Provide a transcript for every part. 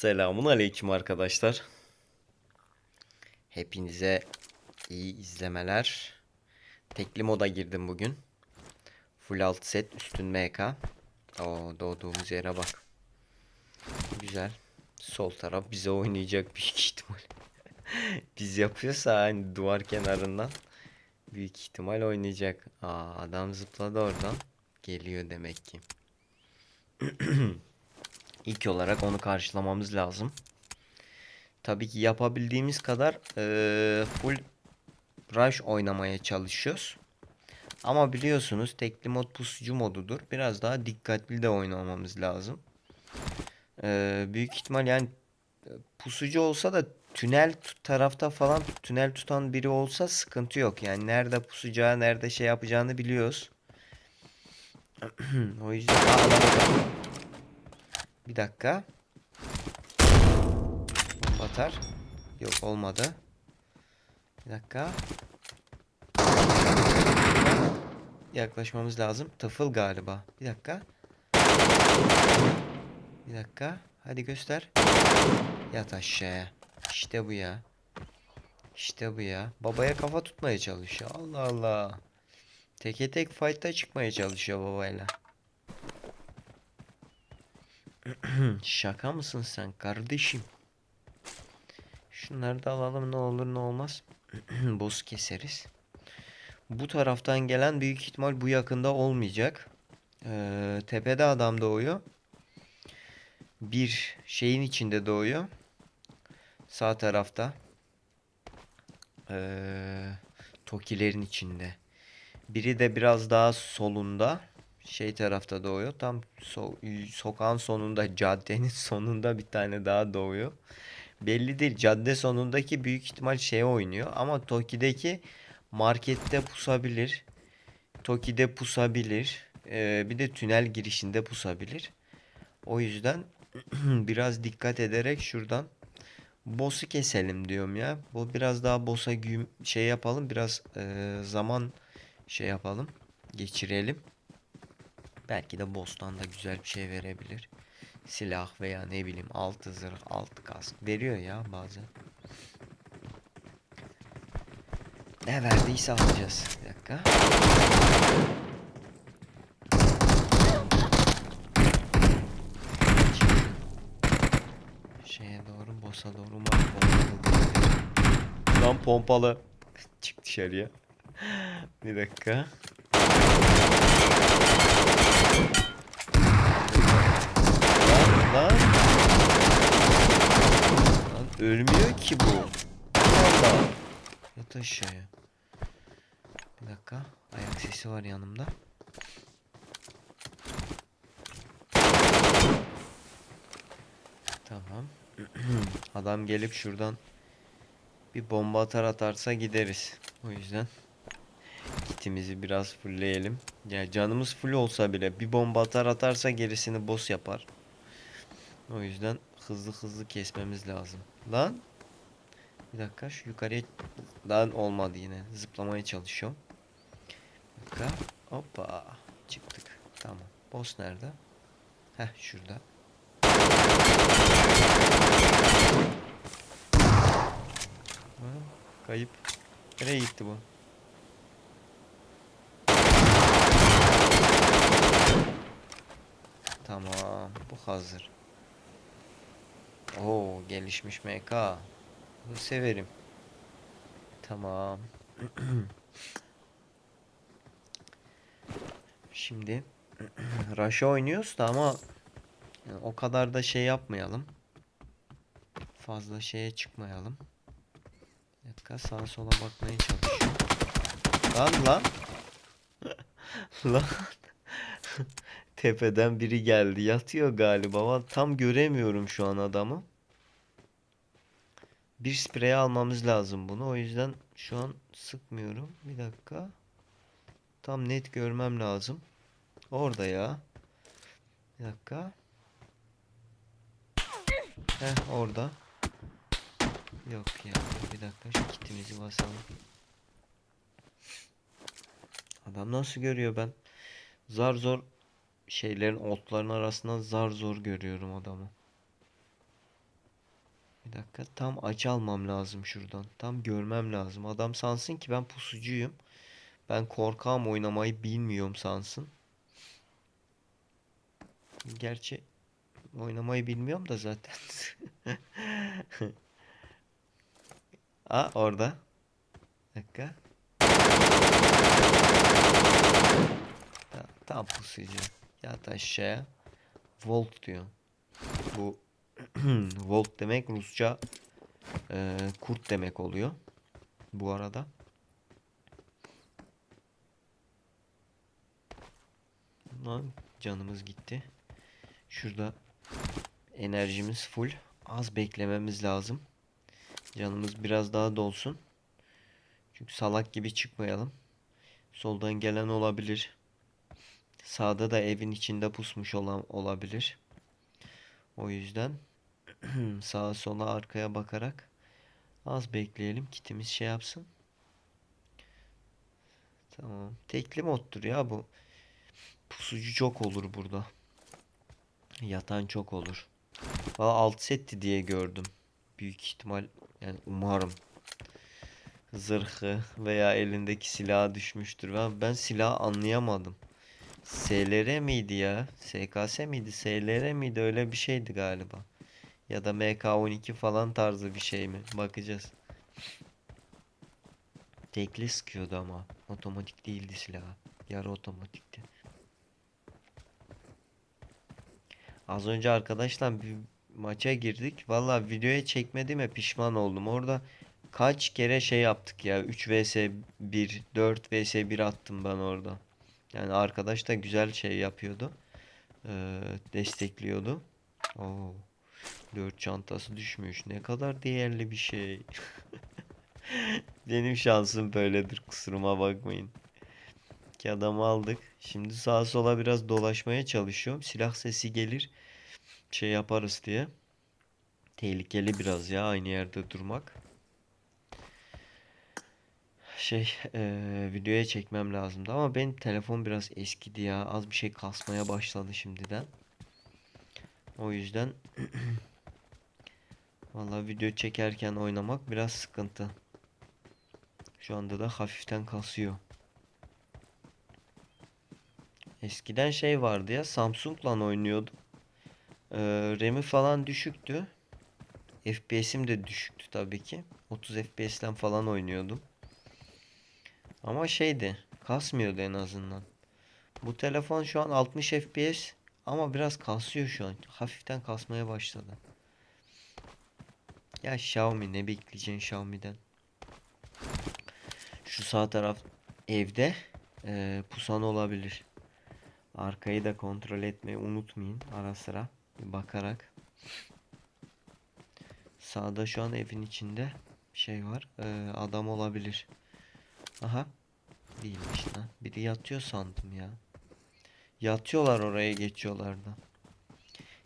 Selamun aleyküm arkadaşlar. Hepinize iyi izlemeler. Tekli moda girdim bugün. Full alt set üstün MK. Oo doğduğumuz yere bak. Güzel. Sol taraf bize oynayacak büyük ihtimal. Biz yapıyorsa hani duvar kenarından büyük ihtimal oynayacak. Aa adam zıpladı oradan. Geliyor demek ki. İlk olarak onu karşılamamız lazım. Tabii ki yapabildiğimiz kadar eee, full rush oynamaya çalışıyoruz. Ama biliyorsunuz tekli mod pusucu modudur. Biraz daha dikkatli de oynamamız lazım. Eee, büyük ihtimal yani e, pusucu olsa da tünel tarafta falan tünel tutan biri olsa sıkıntı yok. Yani nerede pusacağı, nerede şey yapacağını biliyoruz. O yüzden. Bir dakika. Batar. Yok olmadı. Bir dakika. Yaklaşmamız lazım. Tıfıl galiba. Bir dakika. Bir dakika. Hadi göster. Yat aşağıya. İşte bu ya. İşte bu ya. Babaya kafa tutmaya çalışıyor. Allah Allah. Teke tek fight'ta çıkmaya çalışıyor babayla. Şaka mısın sen kardeşim? Şunları da alalım ne olur ne olmaz. Boss keseriz. Bu taraftan gelen büyük ihtimal bu yakında olmayacak. Ee, tepede adam doğuyor. Bir şeyin içinde doğuyor. Sağ tarafta. Ee, Tokilerin içinde. Biri de biraz daha solunda. Şey tarafta doğuyor. Tam so- sokağın sonunda, caddenin sonunda bir tane daha doğuyor. Belli değil. Cadde sonundaki büyük ihtimal şeye oynuyor. Ama Toki'deki markette pusabilir. Toki'de pusabilir. Ee, bir de tünel girişinde pusabilir. O yüzden biraz dikkat ederek şuradan boss'u keselim diyorum ya. Bu biraz daha boss'a şey yapalım. Biraz e, zaman şey yapalım. Geçirelim. Belki de boss'tan da güzel bir şey verebilir. Silah veya ne bileyim altı zırh, altı kask veriyor ya bazen. Ne verdiyse alacağız. Bir dakika. Şeye doğru, boss'a doğru mu? Lan pompalı. Çık dışarıya. Bir dakika. Lan lan. Lan ölmüyor ki bu. Allah. Yat aşağıya. Bir dakika. Ayak sesi var yanımda. Tamam. Adam gelip şuradan bir bomba atar atarsa gideriz. O yüzden kitimizi biraz fullleyelim. Ya canımız full olsa bile bir bomba atar atarsa gerisini boss yapar. O yüzden hızlı hızlı kesmemiz lazım. Lan. Bir dakika şu yukarıya lan olmadı yine. Zıplamaya çalışıyorum. Bir dakika. Hoppa. Çıktık. Tamam. Boss nerede? Heh şurada. Kayıp. Nereye gitti bu? Tamam. Bu hazır. Oo gelişmiş MK. Bunu severim. Tamam. Şimdi Rush'a oynuyoruz da ama yani o kadar da şey yapmayalım. Fazla şeye çıkmayalım. Bir dakika sağa sola bakmaya çalışıyorum. Lan lan. lan. Tepeden biri geldi. Yatıyor galiba. Vallahi Tam göremiyorum şu an adamı. Bir sprey almamız lazım bunu. O yüzden şu an sıkmıyorum. Bir dakika. Tam net görmem lazım. Orada ya. Bir dakika. Heh orada. Yok ya. Bir dakika şu kitimizi basalım. Adam nasıl görüyor ben? Zar zor şeylerin otların arasından zar zor görüyorum adamı. Bir dakika tam açı almam lazım şuradan. Tam görmem lazım. Adam sansın ki ben pusucuyum. Ben korkağım oynamayı bilmiyorum sansın. Gerçi oynamayı bilmiyorum da zaten. Aa orada. Bir dakika. Ta- Tam pusucu. Yat aşağıya. Volt diyor. Bu Volt demek Rusça e, kurt demek oluyor. Bu arada. Lan canımız gitti. Şurada enerjimiz full. Az beklememiz lazım. Canımız biraz daha dolsun. Çünkü salak gibi çıkmayalım. Soldan gelen olabilir. Sağda da evin içinde pusmuş olan olabilir. O yüzden sağa sola arkaya bakarak az bekleyelim. Kitimiz şey yapsın. Tamam. Tekli moddur ya bu. Pusucu çok olur burada. Yatan çok olur. Valla alt setti diye gördüm. Büyük ihtimal yani umarım zırhı veya elindeki silah düşmüştür. Ben, ben silahı anlayamadım. SLR miydi ya? SKS miydi? SLR miydi? Öyle bir şeydi galiba. Ya da MK12 falan tarzı bir şey mi? Bakacağız. Tekli sıkıyordu ama. Otomatik değildi silahı. Yarı otomatikti. Az önce arkadaşlar bir maça girdik. Valla videoya çekmediğime pişman oldum. Orada kaç kere şey yaptık ya. 3 vs 1, 4 vs 1 attım ben orada. Yani arkadaş da güzel şey yapıyordu. Ee, destekliyordu. Oo. 4 çantası düşmüş. Ne kadar değerli bir şey. Benim şansım böyledir. Kusuruma bakmayın. İki adamı aldık. Şimdi sağa sola biraz dolaşmaya çalışıyorum. Silah sesi gelir. Şey yaparız diye. Tehlikeli biraz ya aynı yerde durmak. Şey eee, videoya çekmem lazımdı ama benim telefon biraz eskidi ya. Az bir şey kasmaya başladı şimdiden. O yüzden Vallahi video çekerken oynamak biraz sıkıntı. Şu anda da hafiften kasıyor. Eskiden şey vardı ya Samsung'la oynuyordum. Ee, RAM'i falan düşüktü. FPS'im de düşüktü tabii ki. 30 FPS'ten falan oynuyordum. Ama şeydi, kasmıyordu en azından. Bu telefon şu an 60 FPS ama biraz kasıyor şu an. Hafiften kasmaya başladı. Ya Xiaomi ne bekleyeceksin Xiaomi'den? Şu sağ taraf evde eee, pusan olabilir. Arkayı da kontrol etmeyi unutmayın ara sıra bakarak. Sağda şu an evin içinde şey var. eee, adam olabilir. Aha. Değilmiş lan. Biri yatıyor sandım ya. Yatıyorlar oraya geçiyorlar da.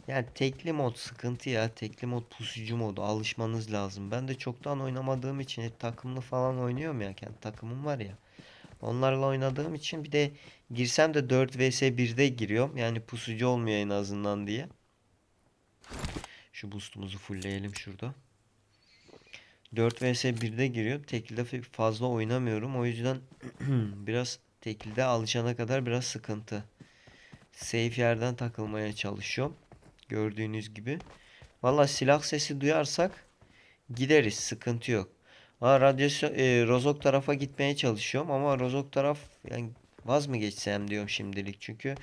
Yani tekli mod sıkıntı ya. Tekli mod pusucu modu. Alışmanız lazım. Ben de çoktan oynamadığım için hep takımlı falan oynuyorum ya. Kendi takımım var ya. Onlarla oynadığım için bir de girsem de 4 vs 1'de giriyorum. Yani pusucu olmuyor en azından diye. Şu boostumuzu fullleyelim şurada. 4 vs 1'de giriyor. Tekilde fazla oynamıyorum. O yüzden biraz tekilde alışana kadar biraz sıkıntı. Safe yerden takılmaya çalışıyorum. Gördüğünüz gibi. Valla silah sesi duyarsak gideriz. Sıkıntı yok. Ha, radyasyon, e, Rozok tarafa gitmeye çalışıyorum ama Rozok taraf yani vaz mı geçsem diyorum şimdilik. Çünkü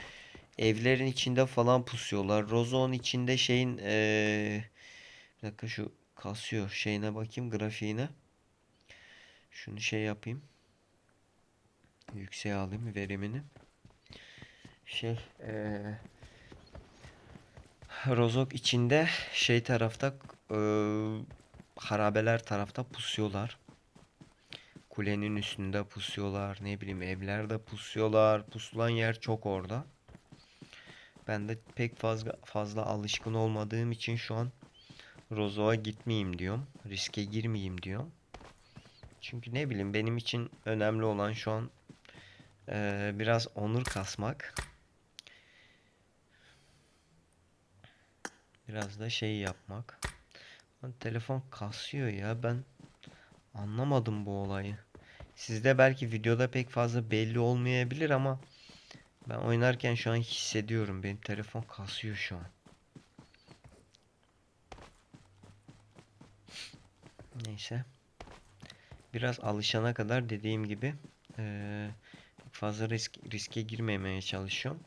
evlerin içinde falan pusuyorlar. Rozok'un içinde şeyin e, bir dakika şu kasıyor şeyine bakayım grafiğine. Şunu şey yapayım. Yükseğe alayım verimini. Şey eee Rozok içinde şey tarafta eee, harabeler tarafta pusuyorlar. Kulenin üstünde pusuyorlar. Ne bileyim evlerde pusuyorlar. Pusulan yer çok orada. Ben de pek fazla fazla alışkın olmadığım için şu an Rozok'a gitmeyeyim diyorum. Riske girmeyeyim diyorum. Çünkü ne bileyim benim için önemli olan şu an eee, biraz onur kasmak. Biraz da şey yapmak. Lan telefon kasıyor ya ben anlamadım bu olayı. Sizde belki videoda pek fazla belli olmayabilir ama ben oynarken şu an hissediyorum. Benim telefon kasıyor şu an. Neyse. Biraz alışana kadar dediğim gibi çok fazla risk riske girmemeye çalışıyorum.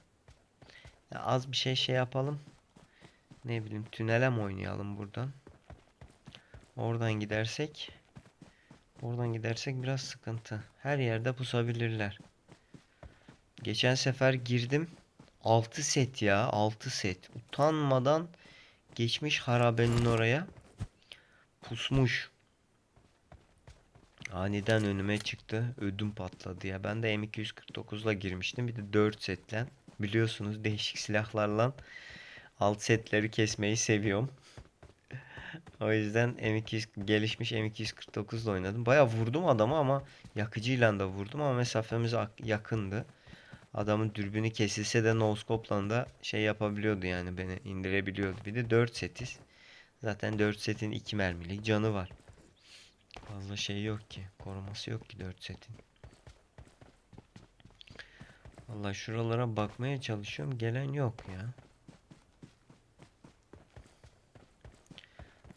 Ya az bir şey şey yapalım. Ne bileyim tünele mi oynayalım buradan? Oradan gidersek Oradan gidersek biraz sıkıntı. Her yerde pusabilirler. Geçen sefer girdim. 6 set ya. 6 set. Utanmadan geçmiş harabenin oraya. Pusmuş. Aniden önüme çıktı. Ödüm patladı ya. Ben de M249'la girmiştim. Bir de 4 setle. Biliyorsunuz değişik silahlarla alt setleri kesmeyi seviyorum. O yüzden M200 gelişmiş M249 ile oynadım. Baya vurdum adamı ama yakıcıyla da vurdum ama mesafemiz ak- yakındı. Adamın dürbünü kesilse de no-scope'la da şey yapabiliyordu yani beni indirebiliyordu. Bir de 4 setiz. Zaten 4 setin 2 mermilik canı var. Fazla şey yok ki. Koruması yok ki 4 setin. Vallahi şuralara bakmaya çalışıyorum. Gelen yok ya.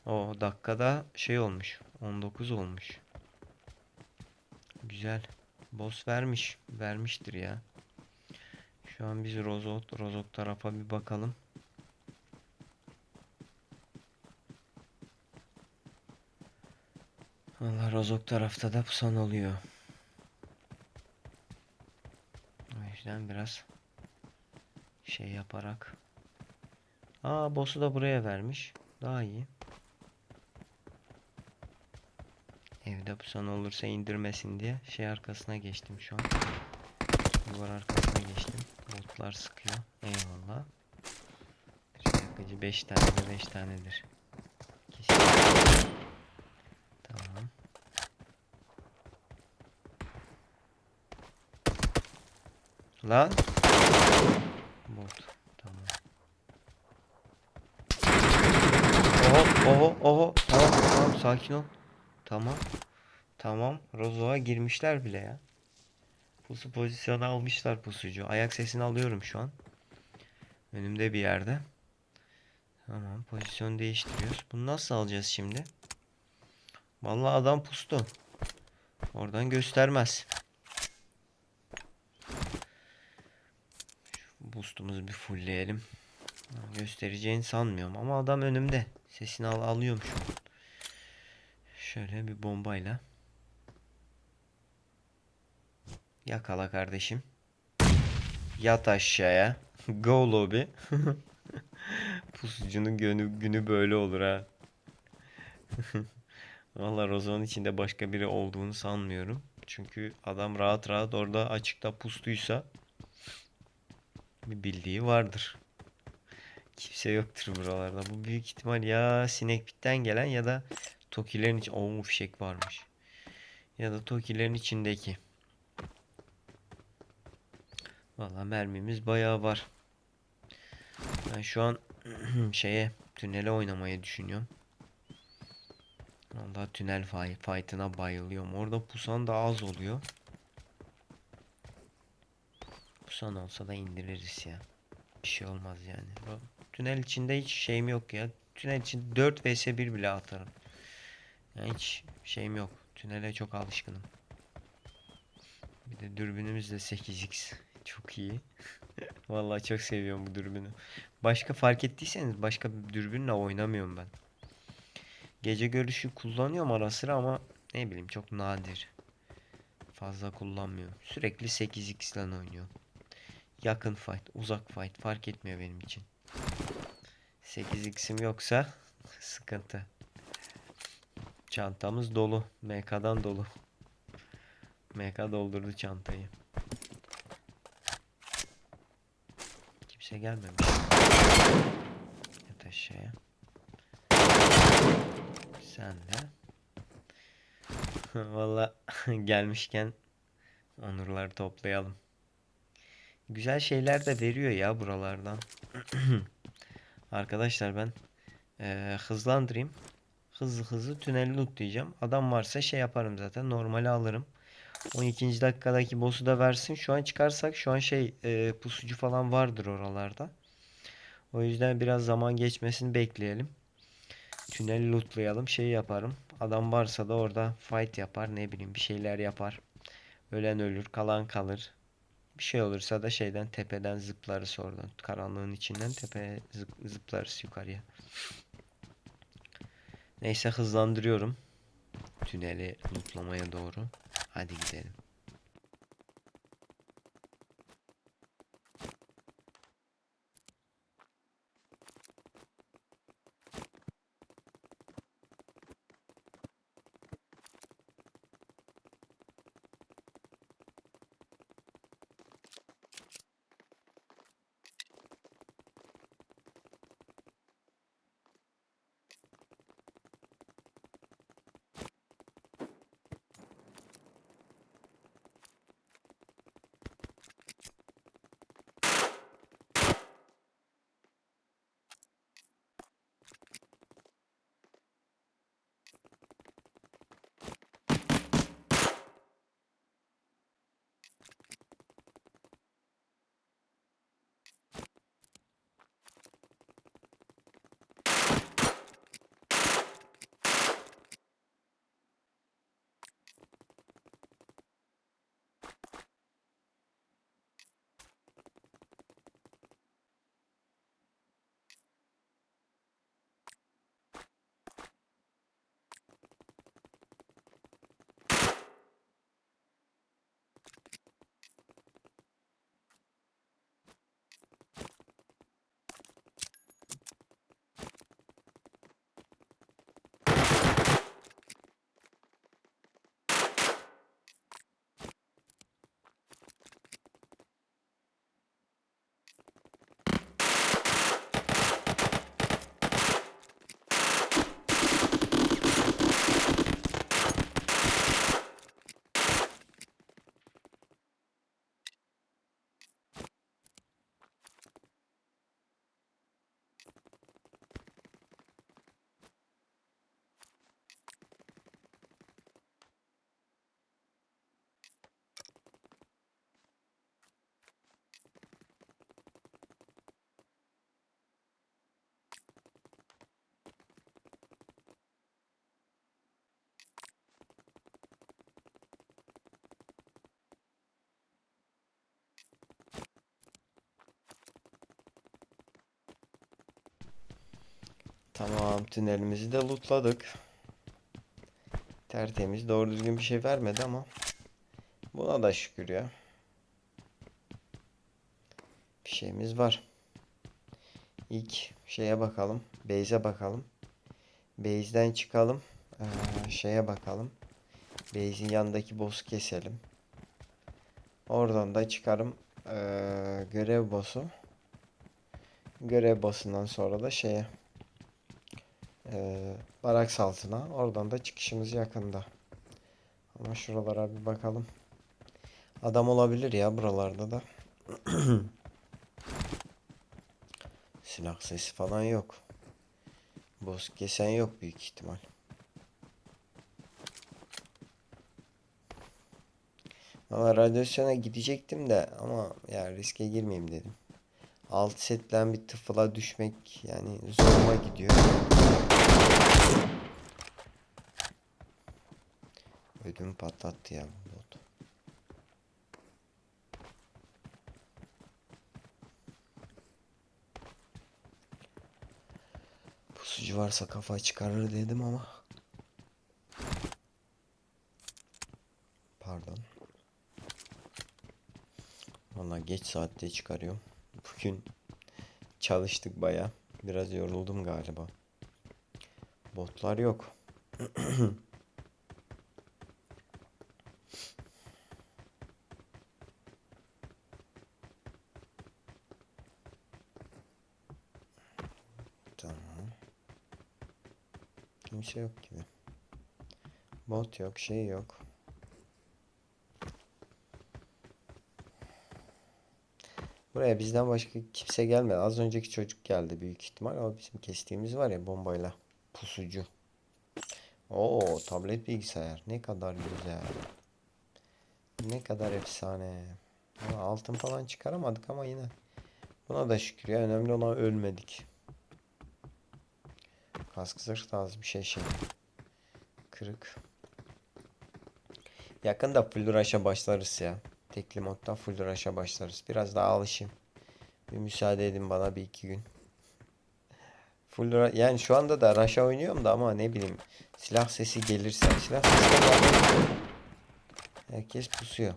O dakikada şey olmuş. 19 olmuş. Güzel. Boss vermiş. Vermiştir ya. Şu an biz Rozok, Rozok tarafa bir bakalım. Allah Rozok tarafta da pusan oluyor. O yüzden biraz şey yaparak. Aa boss'u da buraya vermiş. Daha iyi. Evde pusan olursa indirmesin diye şey arkasına geçtim şu an. Duvar arkasına geçtim. Botlar sıkıyor. Eyvallah. Şey yakıcı 5 tane de 5 tanedir. Kesin. Lan. Bot. Tamam. Oho oho oho. Tamam tamam sakin ol. Tamam. Tamam. Rozo'ya girmişler bile ya. Pusu pozisyonu almışlar pusucu. Ayak sesini alıyorum şu an. Önümde bir yerde. Tamam. Pozisyon değiştiriyoruz. Bunu nasıl alacağız şimdi? Vallahi adam pustu. Oradan göstermez. Boostumuzu bir fullleyelim. Göstereceğini sanmıyorum ama adam önümde. Sesini al alıyorum şu an. Şöyle bir bombayla. Yakala kardeşim. Yat aşağıya. Go lobby. Pusucunun günü, günü böyle olur ha. Valla Rozon'un içinde başka biri olduğunu sanmıyorum. Çünkü adam rahat rahat orada açıkta pustuysa bir bildiği vardır. Kimse yoktur buralarda. Bu büyük ihtimal ya Sinekpit'ten gelen ya da Tokilerin iç... Oo fişek varmış. Ya da Tokilerin içindeki. Valla mermimiz bayağı var. Ben şu an şeye tünele oynamayı düşünüyorum. Valla tünel fight, fight'ına bayılıyorum. Orada pusan da az oluyor. Pusan olsa da indiririz ya. Bir şey olmaz yani. Bu Tünel içinde hiç şeyim yok ya. Tünel için 4 vs 1 bile atarım. Yani hiç şeyim yok. Tünele çok alışkınım. Bir de dürbünümüz de 8x. Çok iyi. Vallahi çok seviyorum bu dürbünü. Başka fark ettiyseniz başka bir dürbünle oynamıyorum ben. Gece görüşü kullanıyorum ara sıra ama ne bileyim çok nadir. Fazla kullanmıyorum. Sürekli 8x ile oynuyorum. Yakın fight, uzak fight fark etmiyor benim için. 8x'im yoksa sıkıntı. Çantamız dolu. MK'dan dolu. MK doldurdu çantayı. Kimse gelmemiş. Yat aşağıya. Sen de. Valla gelmişken onurları toplayalım. Güzel şeyler de veriyor ya buralardan. Arkadaşlar ben eee, hızlandırayım. hızlı hızlı tüneli lootlayacağım. Adam varsa şey yaparım zaten. Normali alırım. 12. dakikadaki boss'u da versin. Şu an çıkarsak şu an şey e, pusucu falan vardır oralarda. O yüzden biraz zaman geçmesini bekleyelim. Tüneli lootlayalım. Şey yaparım. Adam varsa da orada fight yapar. Ne bileyim bir şeyler yapar. Ölen ölür. Kalan kalır. Bir şey olursa da şeyden tepeden zıplarız oradan. Karanlığın içinden zıp, zıplarız yukarıya. Neyse hızlandırıyorum. Tüneli lootlamaya doğru. Hadi gidelim. Tamam tünelimizi de lootladık. Tertemiz doğru düzgün bir şey vermedi ama buna da şükür ya. Bir şeyimiz var. İlk şeye bakalım. Base'e bakalım. Base'den çıkalım. Ee, şeye bakalım. Base'in yanındaki boss'u keselim. Oradan da çıkarım ee, görev boss'u. Görev boss'undan sonra da şeye ee, Baraks altına. Oradan da çıkışımız yakında. Ama şuralara bir bakalım. Adam olabilir ya buralarda da. Silah sesi falan yok. Boss kesen yok büyük ihtimal. Valla radyasyona gidecektim de ama ya riske girmeyeyim dedim. Alt setten bir tıfıla düşmek yani zoruma gidiyor. Ödümü patlattı ya bu bot. Pusucu varsa kafa çıkarır dedim ama. Pardon. Valla geç saatte çıkarıyorum. Bugün çalıştık baya. Biraz yoruldum galiba. Botlar yok. Tamam. Kimse yok gibi. Bot yok, şey yok. Buraya bizden başka kimse gelmedi. Az önceki çocuk geldi büyük ihtimal. Ama bizim kestiğimiz var ya bombayla. Pusucu. Oo, tablet bilgisayar. Ne kadar güzel. Ne kadar efsane. Ha, altın falan çıkaramadık ama yine. Buna da şükür ya. Önemli olan ölmedik. Kask zırh az bir şey şey. Kırık. Yakında full rush'a başlarız ya. Tekli modda full rush'a başlarız. Biraz daha alışayım. Bir müsaade edin bana bir iki gün. Full ra- yani şu anda da rush'a oynuyorum da ama ne bileyim silah sesi gelirse silah sesi gelmiyor. Herkes pusuyor.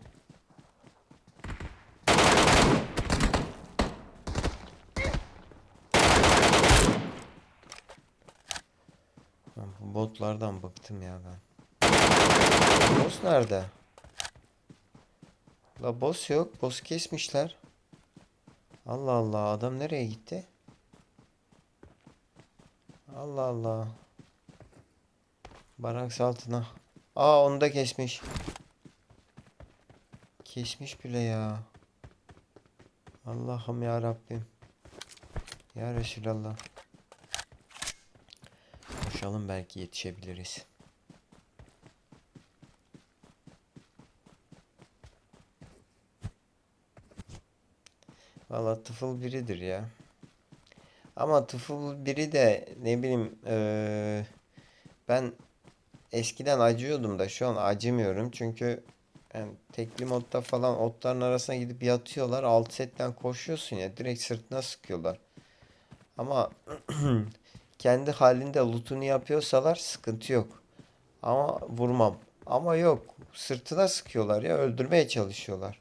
Bu botlardan bıktım ya ben. Boss nerede? La boss yok. Boss kesmişler. Allah Allah. Adam nereye gitti? Allah Allah. Barak altına. Aa onu da kesmiş. Kesmiş bile ya. Allah'ım ya Rabbim. Ya Resulallah. Koşalım belki yetişebiliriz. Valla tıfıl biridir ya. Ama tıfıl biri de ne bileyim eee, ben eskiden acıyordum da şu an acımıyorum. Çünkü yani tekli modda falan otların arasına gidip yatıyorlar. Alt setten koşuyorsun ya direkt sırtına sıkıyorlar. Ama kendi halinde lootunu yapıyorsalar sıkıntı yok. Ama vurmam. Ama yok. Sırtına sıkıyorlar ya öldürmeye çalışıyorlar.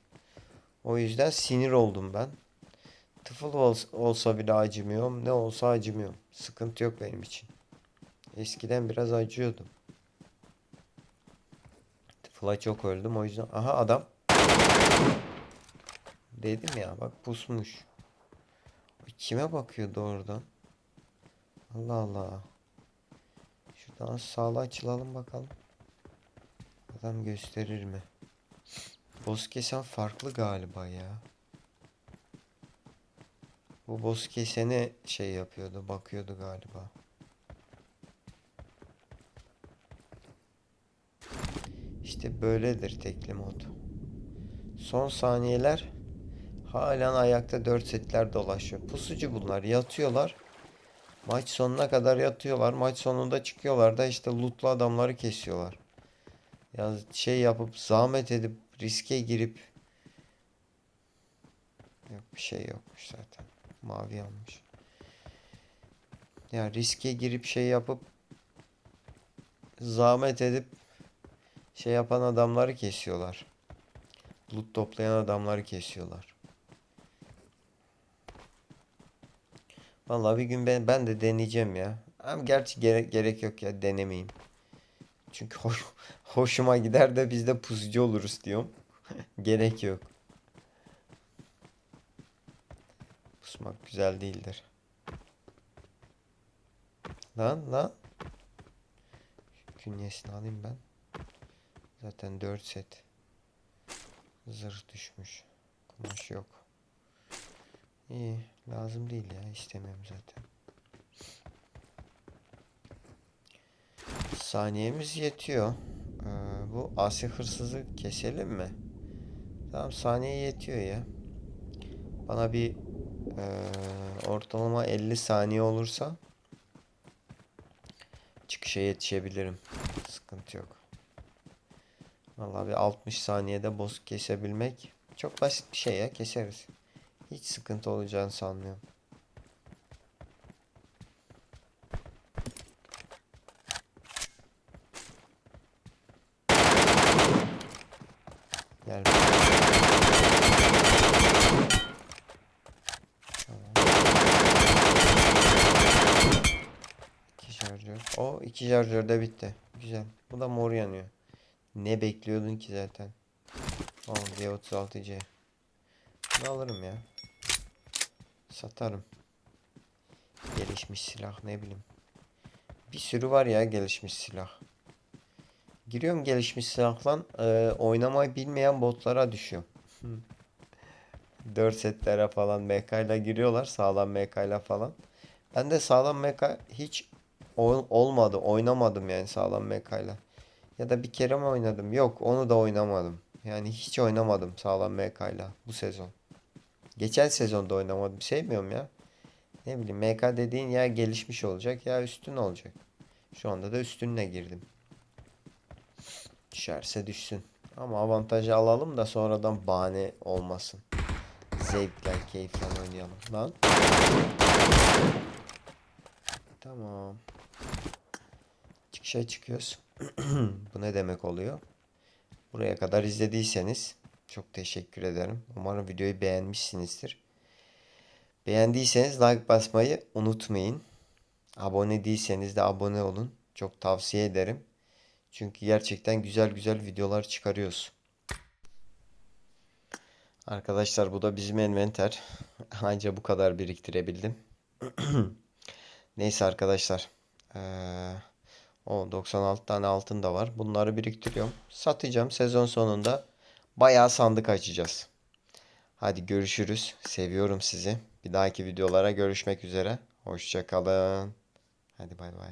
O yüzden sinir oldum ben. Tıfıl ol- olsa bile acımıyorum. Ne olsa acımıyorum. Sıkıntı yok benim için. Eskiden biraz acıyordum. Tıfıla çok öldüm o yüzden. Aha adam. Dedim ya bak pusmuş. Kime bakıyordu oradan? Allah Allah. Şuradan sağla açılalım bakalım. Adam gösterir mi? Boss kesen farklı galiba ya. Bu boss keseni şey yapıyordu, bakıyordu galiba. İşte böyledir tekli mod. Son saniyeler halen ayakta 4 setler dolaşıyor. Pusucu bunlar yatıyorlar. Maç sonuna kadar yatıyorlar. Maç sonunda çıkıyorlar da işte lootlu adamları kesiyorlar. Ya şey yapıp zahmet edip riske girip yok bir şey yokmuş zaten. Mavi yanmış. Ya riske girip şey yapıp zahmet edip şey yapan adamları kesiyorlar. Loot toplayan adamları kesiyorlar. Vallahi bir gün ben, ben de deneyeceğim ya. Ama gerçi gerek, gerek yok ya denemeyeyim. Çünkü hoş, hoşuma gider de biz de pusucu oluruz diyorum. Gerek yok. Pusmak güzel değildir. Lan lan. Künyesini alayım ben. Zaten 4 set. Zırh düşmüş. Kumaş yok. İyi. Lazım değil ya. istemiyorum zaten. Saniyemiz yetiyor. Ee, bu asi hırsızı keselim mi? Tamam saniye yetiyor ya. Bana bir ee, ortalama 50 saniye olursa çıkışa yetişebilirim. Sıkıntı yok. Vallahi bir 60 saniyede boss kesebilmek çok basit bir şey ya keseriz. Hiç sıkıntı olacağını sanmıyorum. Gel. Tamam. İki şarjör. O iki şarjör de bitti. Güzel. Bu da mor yanıyor. Ne bekliyordun ki zaten? O D36C. Bunu alırım ya. Satarım. Gelişmiş silah ne bileyim. Bir sürü var ya gelişmiş silah. Giriyorum gelişmiş silahla e, oynamayı bilmeyen botlara düşüyorum. 4 setlere falan MK ile giriyorlar. Sağlam MK ile falan. Ben de sağlam MK hiç ol- olmadı. Oynamadım yani sağlam MK'yla. Ya da bir kere mi oynadım? Yok onu da oynamadım. Yani hiç oynamadım sağlam MK'yla bu sezon. Geçen sezonda oynamadım. Sevmiyorum ya. Ne bileyim MK dediğin ya gelişmiş olacak ya üstün olacak. Şu anda da üstünle girdim. Düşerse düşsün. Ama avantajı alalım da sonradan bahane olmasın. Zevkle, keyifle oynayalım. Lan. Tamam. Çıkışa çıkıyoruz. Bu ne demek oluyor? Buraya kadar izlediyseniz çok teşekkür ederim. Umarım videoyu beğenmişsinizdir. Beğendiyseniz like basmayı unutmayın. Abone değilseniz de abone olun. Çok tavsiye ederim. Çünkü gerçekten güzel güzel videolar çıkarıyoruz. Arkadaşlar bu da bizim envanter. Anca bu kadar biriktirebildim. Neyse arkadaşlar. Eee, o 96 tane altın da var. Bunları biriktiriyorum. Satacağım. Sezon sonunda bayağı sandık açacağız. Hadi görüşürüz. Seviyorum sizi. Bir dahaki videolara görüşmek üzere. Hoşça kalın. Hadi bay bay.